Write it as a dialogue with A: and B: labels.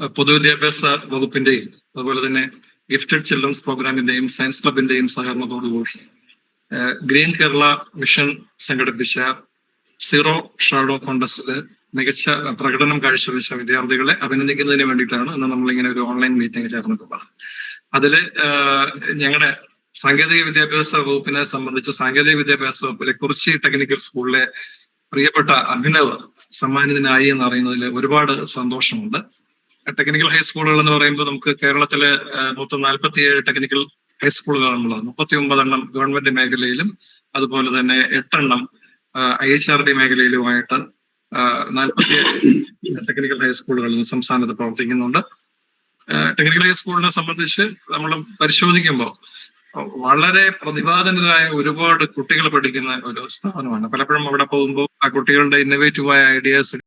A: പൊതുവിദ്യാഭ്യാസ വകുപ്പിന്റെയും അതുപോലെ തന്നെ ഗിഫ്റ്റഡ് ചിൽഡ്രൻസ് പ്രോഗ്രാമിന്റെയും സയൻസ് ക്ലബിന്റെയും സഹകരണത്തോടുകൂടി ഗ്രീൻ കേരള മിഷൻ സംഘടിപ്പിച്ച സീറോ ഷാഡോ കോണ്ടസ്റ്റിൽ മികച്ച പ്രകടനം കാഴ്ചവെച്ച വിദ്യാർത്ഥികളെ അഭിനന്ദിക്കുന്നതിന് വേണ്ടിയിട്ടാണ് ഇന്ന് നമ്മളിങ്ങനെ ഒരു ഓൺലൈൻ മീറ്റിംഗ് ചേർന്നിട്ടുള്ളത്. അതിൽ ഞങ്ങളുടെ സാങ്കേതിക വിദ്യാഭ്യാസ വകുപ്പിനെ സംബന്ധിച്ച് സാങ്കേതിക വിദ്യാഭ്യാസ വകുപ്പിലെ കുറിച്ചി ടെക്നിക്കൽ സ്കൂളിലെ പ്രിയപ്പെട്ട അഭിനവ് സമ്മാനിതനായി എന്ന് അറിയുന്നതിൽ ഒരുപാട് സന്തോഷമുണ്ട്. ടെക്നിക്കൽ ഹൈസ്കൂളുകൾ എന്ന് പറയുമ്പോൾ നമുക്ക് കേരളത്തിൽ നാൽപ്പത്തി നാൽപ്പത്തിയേഴ് ടെക്നിക്കൽ ഹൈസ്കൂളുകളാണുള്ളത് മുപ്പത്തി ഒമ്പതെണ്ണം ഗവൺമെന്റ് മേഖലയിലും അതുപോലെ തന്നെ എട്ടെണ്ണം ഐ എച്ച് ആർ ഡി മേഖലയിലുമായിട്ട് നാൽപ്പത്തിയേഴ് ടെക്നിക്കൽ ഹൈസ്കൂളുകൾ സംസ്ഥാനത്ത് പ്രവർത്തിക്കുന്നുണ്ട്. ടെക്നിക്കൽ ഹൈസ്കൂളിനെ സംബന്ധിച്ച് നമ്മൾ പരിശോധിക്കുമ്പോൾ വളരെ പ്രതിഭാധനരായ ഒരുപാട് കുട്ടികൾ പഠിക്കുന്ന ഒരു സ്ഥാപനമാണ്. പലപ്പോഴും അവിടെ പോകുമ്പോൾ ആ കുട്ടികളുടെ ഇന്നോവേറ്റീവായ ഐഡിയാസ്